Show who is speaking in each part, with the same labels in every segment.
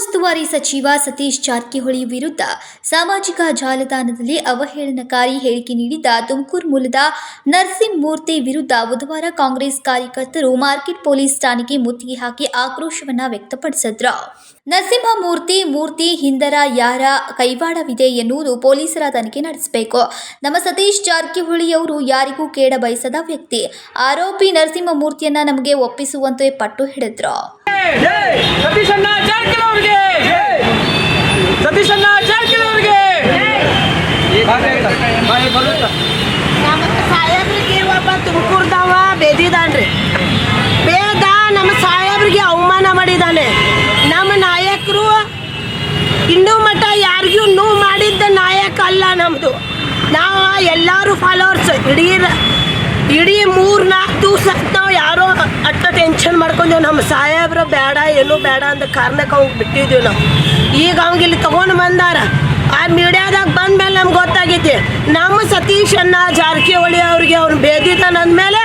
Speaker 1: ಉಸ್ತುವಾರಿ ಸಚಿವ ಸತೀಶ್ ಜಾರಕಿಹೊಳಿ ವಿರುದ್ಧ ಸಾಮಾಜಿಕ ಜಾಲತಾಣದಲ್ಲಿ ಅವಹೇಳನಕಾರಿ ಹೇಳಿಕೆ ನೀಡಿದ್ದ ತುಮಕೂರು ಮೂಲದ ನರಸಿಂಹಮೂರ್ತಿ ವಿರುದ್ಧ ಬುಧವಾರ ಕಾಂಗ್ರೆಸ್ ಕಾರ್ಯಕರ್ತರು ಮಾರ್ಕೆಟ್ ಪೊಲೀಸ್ ಠಾಣೆಗೆ ಮುತ್ತಿಗೆ ಹಾಕಿ ಆಕ್ರೋಶವನ್ನ ವ್ಯಕ್ತಪಡಿಸಿದ್ರು. ನರಸಿಂಹಮೂರ್ತಿ ಮೂರ್ತಿ ಹಿಂದರ ಯಾರ ಕೈವಾಡವಿದೆ ಎನ್ನುವುದು ಪೊಲೀಸರ ತನಿಖೆ ನಡೆಸಬೇಕು. ನಮ್ಮ ಸತೀಶ್ ಜಾರಕಿಹೊಳಿ ಅವರು ಯಾರಿಗೂ ಕೇಡ ಬಯಸದ ವ್ಯಕ್ತಿ. ಆರೋಪಿ ನರಸಿಂಹಮೂರ್ತಿಯನ್ನ ನಮಗೆ ಒಪ್ಪಿಸುವಂತೆ ಪಟ್ಟು ಹಿಡಿದ್ರು.
Speaker 2: ಒಬ್ಬ ತುಮಕೂರ್ದವ ಬೇದಿದಾನ್ರಿ. ಬೇದ ನಮ್ಮ ಸಾಹೇಬ್ರಿಗೆ ಅವಮಾನ ಮಾಡಿದಾನೆ. ನಮ್ಮ ನಾಯಕರು ಇನ್ನೂ ಮಠ ಯಾರಿಗೂ ನೋವು ಮಾಡಿದ್ದ ನಾಯಕ ಅಲ್ಲ ನಮ್ಮದು ನಾವು ಎಲ್ಲರೂ ಫಾಲೋವರ್ಸ್ ಇಡೀ ಇಡೀ ಮೂರು ನಾಲ್ಕು ದಿವಸ ನಾವು ಯಾರೋ ಅಟ್ಟ ಟೆನ್ಷನ್ ಮಾಡ್ಕೊಂಡೇವು ನಮ್ಮ ಸಾಹೇಬ್ರ ಬೇಡ, ಏನೂ ಬೇಡ ಅಂತ ಕಾರಣಕ್ಕೆ ಅವ್ಗೆ ಬಿಟ್ಟಿದ್ದೀವಿ ನಾವು. ಈಗ ಅವ್ಗೆ ಇಲ್ಲಿ ತೊಗೊಂಡು ಬಂದಾರ. ಆ ಮೀಡಿಯಾದಾಗ ಬಂದ ಮೇಲೆ ನಮ್ಗೆ ಗೊತ್ತಾಗೈತಿ, ನಮ್ಮ ಸತೀಶ್ ಅನ್ನ ಜಾರಕಿಹೊಳಿ ಅವ್ರಿಗೆ ಅವ್ನು ಬೇದಿದ್ದಾನ ಅಂದಮೇಲೆ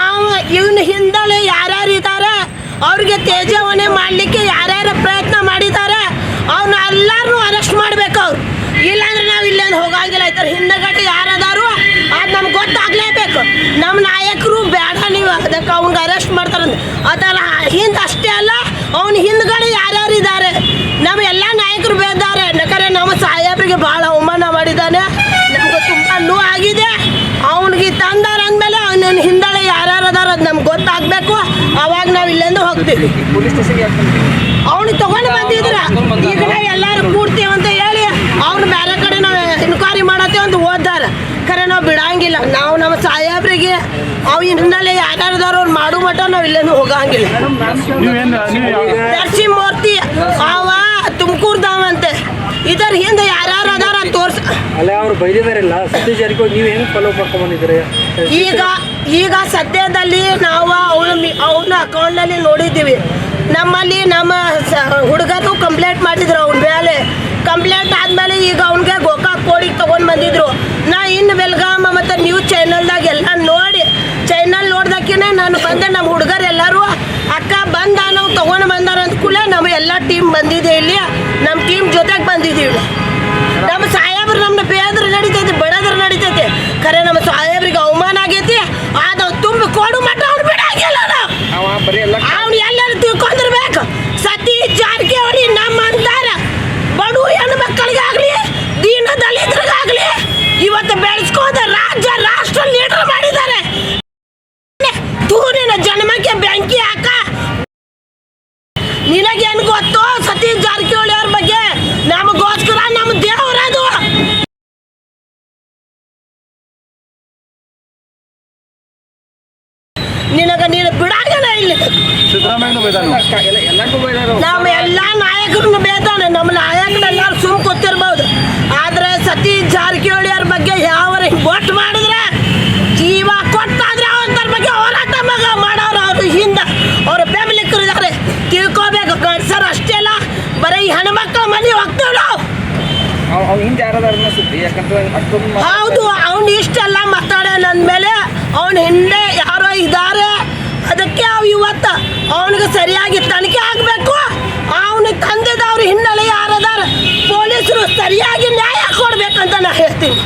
Speaker 2: ಅವ ಇವನ ಹಿಂದಲೇ ಯಾರ್ಯಾರು ಇದ್ದಾರೆ ಅವ್ರಿಗೆ ತೇಜವನೆ ಮಾಡಲಿಕ್ಕೆ ಯಾರ್ಯಾರು ಪ್ರಯತ್ನ ಮಾಡಿದ್ದಾರೆ ಅವ್ನ ಎಲ್ಲರೂ ಅರೆಸ್ಟ್ ಮಾಡ್ಬೇಕು ಅವ್ರು. ಇಲ್ಲಾಂದ್ರೆ ನಾವು ಇಲ್ಲೇನು ಹೋಗಂಗಿಲ್ಲ ಆಯ್ತಾರೆ ಹಿಂದಗಡೆ ಯಾರು ಗೊತ್ತಾಗ್ಲೇಬೇಕು. ನಮ್ಮ ನಾಯಕರು ಬೇಡ ನೀವು ಅದಕ್ಕೆ ಅವ್ನಿಗೆ ಅರೆಸ್ಟ್ ಮಾಡ್ತಾರಂತ. ಅದಲ್ಲ ಹಿಂದೆ ಅಷ್ಟೇ ಅಲ್ಲ ಅವ್ನ ಹಿಂದ್ಗಡೆ ಯಾರ್ಯಾರು ಇದ್ದಾರೆ ನಮ್ಮ ಎಲ್ಲ ನಾಯಕರು ಬೇದ್ದಾರೆ ಯಾಕಂದ್ರೆ ನಮ್ಮ ಸಾಹೇಬರಿಗೆ ಭಾಳ ಅವಮಾನ ಮಾಡಿದ್ದಾನೆ. ನಮ್ಗೆ ತುಂಬ ನೋವು ಆಗಿದೆ ಅವನಿಗೆ ತಂದಾರ ಅಂದಮೇಲೆ ಅವನ ಹಿಂದಳೆ ಯಾರ್ಯಾರು ಅದಾರ ಅದು ನಮ್ಗೆ ಗೊತ್ತಾಗಬೇಕು. ಅವಾಗ ನಾವು ಇಲ್ಲೆಂದು ಹೋಗ್ತೀವಿ. ಅವ್ನಿಗೆ ತಗೊಂಡು ಬಂದಿದ್ರ. ಈಗ ನಾವು ಎಲ್ಲರೂ ನಾವು ಬಿಡಂಗಿಲ್ಲ. ನಾವು ನಮ್ಮ ಸಾಹೇಬ್ರಿಗೆ ಅವ್ ಹಿನ್ನೆಲೆ ಯಾರ್ಯಾರದಾರ ಅವ್ರು ಮಾಡೋ ಮಟ್ಟ ನಾವು ಇಲ್ಲೇನು ಹೋಗಂಗಿಲ್ಲ. ನರಸಿಂಹಮೂರ್ತಿ ಅವ ತುಮಕೂರ್ದವಂತೆ ಇದರ ಹಿಂದೆ ಯಾರ್ಯಾರು ಅದಾರ ಅಂತ ತೋರ್ಸ.
Speaker 3: ಅಲ್ಲ ಅವ್ರು ಬೈದಿದಾರಲ್ಲ ಸತೀಶ್ ಜಾರಕಿಹೊಳಿ ನೀವು ಏನು ಫಾಲೋ ಮಾಡ್ಕೊಂಡ್ ಬಂದಿದ್ದೀರಿ
Speaker 2: ಈಗ ಈಗ ಸದ್ಯದಲ್ಲಿ ನಾವು ಅವನ ಅವನ ಅಕೌಂಟ್ನಲ್ಲಿ ನೋಡಿದ್ದೀವಿ. ನಮ್ಮಲ್ಲಿ ನಮ್ಮ ಹುಡುಗರು ಕಂಪ್ಲೇಂಟ್ ಮಾಡಿದ್ರು ಅವನ ಮೇಲೆ. ಕಂಪ್ಲೇಂಟ್ ಆದಮೇಲೆ ಈಗ ಅವನಿಗೆ ಗೋಕಾಕ್ ಕೋಡಿಗೆ ತಗೊಂಡ್ ಬಂದಿದ್ರು. ನಾ ಇನ್ನು ಬೆಲ್ಗಾಮ ಮತ್ತು ನ್ಯೂಸ್ ಚಾನಲ್ದಾಗ ಎಲ್ಲ ನೋಡಿ ಚೈನಲ್ ನೋಡ್ದಕ್ಕಿನೇ ನಾನು ಬಂದೆ. ನಮ್ಮ ಹುಡುಗರು ಎಲ್ಲರೂ, ಅಕ್ಕ, ಬಂದ, ನಾವು ತೊಗೊಂಡು ಬಂದಾರ ಅಂದ ಕೂಡ ನಾವು ಎಲ್ಲ ಟೀಮ್ ಬಂದಿದೆ ಇಲ್ಲಿ. ನಮ್ಮ ಟೀಮ್ ಜೊತೆಗೆ ಬಂದಿದ್ದೀವಿ ನಮ್ಮ ಸಾಹೇಬ್ರು ನಮ್ಮನ್ನ ಬೇದ್ರ ನಡೀತೈತಿ ಬಡದ್ರ ನಡೀತೈತಿ ಖರೆ ನಮ್ಮ ಸಾಹೇಬ್ರಿಗೆ ಅವಮಾನ ಆಗೈತಿ ಅದು ತುಂಬಿ ಕೊಡು ಮಟ್ಟ ಅವ್ನು ಬಿಡಂಗಿಲ್ಲ ನಾವು
Speaker 3: ಅವ ಬರೀ ಎಲ್ಲ
Speaker 2: ಅವ್ನು ಎಲ್ಲರೂ ತಿಳ್ಕೊಂಡಿರ್ಬೇಕು ಸತಿ ಜಾರಕಿಹೊಳಿ ನಮ್ಮ ಅಂತಾರ ಬಡು ಹೆಣ್ಣು ಮಕ್ಕಳಿಗಾಗ್ಲಿ ದೀನ ದಲಿತರಿಗಾಗ್ಲಿ ಇವತ್ತು ಬೆಳೆಸ್ಕೋದ ರಾಜ್ಯ ರಾಷ್ಟ್ರ ಲೀಡರ್ ಮಾಡಿದ್ದಾರೆ ತೂರಿನ ಜನ್ಮಕ್ಕೆ ಬೆಂಕಿ ಹಾಕ ನಿನಗೇನು ಗೊತ್ತು ಸತೀಶ್ ಜಾರಕಿಹೊಳಿ ಅವ್ರ ಬಗ್ಗೆ? ನಮಗೋಸ್ಕರ ನಮ್ಮ ದೇವರದು ನಿನಗ ನೀನು ಬಿಡಾಗಲ್ಲ ಇಲ್ಲಿ. ನಮ್ಮ ಎಲ್ಲ ನಾಯಕರನ್ನು ಬೇತಾನೆ ನಮ್ಮ ನಾಯಕರೆಲ್ಲರೂ ಸುಮ್ ಕೂತಿರ್ಬೋದು. ಗಂಡಸರು ಅಷ್ಟೇ ಅಲ್ಲ ಬರೀ ಈ ಹೆಣ್ಮಕ್ಳ ಮನೆ ಹೋಗ್ತೇವೆ ನಾವು
Speaker 3: ಹಿಂದೆ ಯಾರದಾರ ಮೇಲೆ ಯಾಕಂದ್ರೆ ಅಷ್ಟೊಂದು
Speaker 2: ಹೌದು ಅವ್ನು ಇಷ್ಟೆಲ್ಲ ಮಾತಾಡ್ಯಾನ ಅಂದಮೇಲೆ ಅವನ ಹಿಂದೆ ಯಾರೋ ಇದ್ದಾರೆ ಅದಕ್ಕೆ ಅವ್ ಇವತ್ತು ಅವನಿಗೆ ಸರಿಯಾಗಿ ತನಿಖೆ ಆಗಬೇಕು. ಅವನ ತಂದಿದ್ದವ್ರ ಹಿನ್ನೆಲೆ ಯಾರದಾರ ಪೊಲೀಸರು ಸರಿಯಾಗಿ ನ್ಯಾಯ ಕೊಡ್ಬೇಕಂತ ನಾ ಹೇಳ್ತೀನಿ.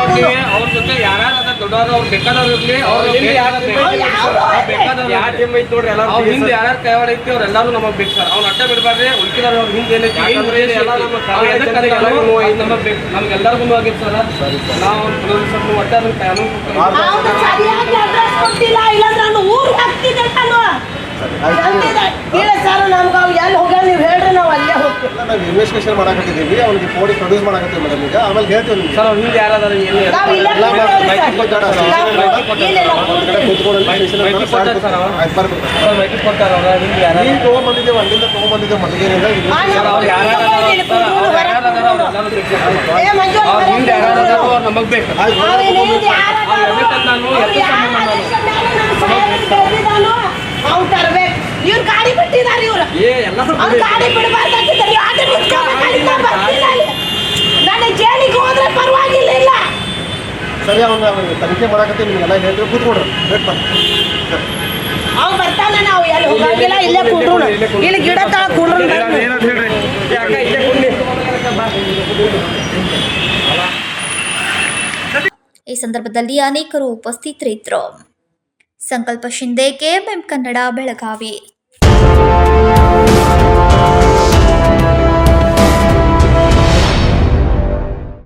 Speaker 3: ಅವ್ರು ಅವ್ರ ಜೊತೆ ಅದಾರ ದೊಡ್ಡವರು ಅವ್ರು ಬೇಕಾದವ್ರು ಇರ್ಲಿ. ಅವ್ರ ಹಿಂದೆ ಯಾರು
Speaker 4: ಯಾರ್ ಐತಿ ಐತ್ ನೋಡ್ರಿ ಎಲ್ಲಾರು
Speaker 3: ಅವ್ರ ಹಿಂದೆ ಯಾರು ಕೈವಾಡ ಐತಿ ಅವ್ರೆಲ್ಲಾರು ನಮಗೆ ಬೇಕು ಸರ್. ಅವ್ನ ಬಿಡಬಾರ್ರಿ ಉಳ್ಕಿದಾರ ಅವ್ರ. ಹಿಂದೆ ಏನೈತಿ ಅವ್ರು. ನಮಗ್ ಬೇಕು ನಮ್ಗೆಲ್ಲರಿಗೂ ಆಗಿತ್ತು ಸರ್. ನಾವು ಸ್ವಲ್ಪ ಒಟ್ಟ ಅದನ್ನ
Speaker 2: ಇಲ್ಲ ಸರ್ ನಮ್ಗೆ ಎಲ್ಲಿ ಹೋಗ್ಯಾನ ನೀವು ಹೇಳ್ರಿ ನಾವು
Speaker 4: ಇನ್ವೆಸ್ಟಿಗೇಷನ್ ಮಾಡಕತ್ತಿದ್ದೀವಿ ಅವ್ನಿಗೆ ಕೋಡಿ ಪ್ರೊಡ್ಯೂಸ್ ಮಾಡಕತ್ತೀವಿ ಮೇಡಮ್ ಈಗ. ಆಮೇಲೆ ಹೇಳ್ತೀವಿ ನಿಮ್ಗೆ.
Speaker 3: ಸರ್ ಹಿಂದೆ ಯಾರಾದಾರ ಏನು
Speaker 4: ಮೈಕ್
Speaker 2: ಸರ್.
Speaker 4: ಕೊಟ್ಟಾರ ಸರ್.
Speaker 2: ನಾವು ಇಲ್ಲ, ಇಲ್ಲ,
Speaker 4: ಒಂದ್ ಕಡೆ
Speaker 2: ಕೂತ್ಕೊಳ್ಳಿ.
Speaker 4: ಕೂತ್ಕೊಳ್ಳಿ,
Speaker 3: ಮೈಕ್-
Speaker 4: ಸ್ಟೇಷನ್
Speaker 3: ಮೈಕ್
Speaker 4: ಹತ್ರ
Speaker 3: ಸರ್ ಅವ್ರು? ಸರ್ ಹಿಂದೆ ಯಾರು
Speaker 4: ನೀನ್ ತಗೊಂಡ್ಬಂದಿದ್ದೇವೆ ಅಲ್ಲಿಂದ ತಗೊಂಡ್ಬಂದಿದ್ದೇವೆ ಇಲ್ಲಿ.
Speaker 2: ನಾವು
Speaker 3: ಅವ್ರು ಯಾರು ಹಿಂದೆ ಯಾರು ಅವ್ರು ನಮಗ್ ಬೇಕು.
Speaker 4: ಆಯ್ತು
Speaker 2: ಅವ್ನು ಗಾಡಿ ಬಿಟ್ಟಿದ್ದಾರೆ ಇವ್ರು.
Speaker 3: ಏ ಎಲ್ಲರೂ
Speaker 2: ಅವ್ರು ಗಾಡಿ ಬಿಡಬಾರ್ದು ಜೈಲಿಗೆ ಹೋದ್ರೆ ಪರವಾಗಿಲ್ಲ. ಇಲ್ಲ
Speaker 4: ಸರಿ ಅವ್ನ ತನಿಖೆ ಮಾಡಕತ್ತೀವಿ ನಿಮ್ಗೆಲ್ಲ ಹೇಳಿದ್ರು ಕೂತ್ಕೊಡ್ರಿ. ವೇಟ್ ಮಾಡಿ
Speaker 2: ಅವ್ ಬರ್ತಾನೆ ನಾವು. ಎಲ್ಲಿ ಹೋಗಂಗಿಲ್ಲ ಇಲ್ಲೇ ಕುಂಡ್ರು ಇಲ್ಲಿ ಗಿಡ ತಳ ಕುಂಡ್ರು
Speaker 3: ಏನಂತ ಹೇಳ್ರಿ? ಇಲ್ಲೇ ಕುಂಡಿ
Speaker 1: ಈ ಸಂದರ್ಭದಲ್ಲಿ ಅನೇಕರು ಉಪಸ್ಥಿತರಿದ್ದರು. ಸಂಕಲ್ಪ ಶಿಂದೆ ಕೆಎಂಎಂ ಕನ್ನಡ ಬೆಳಗಾವಿ.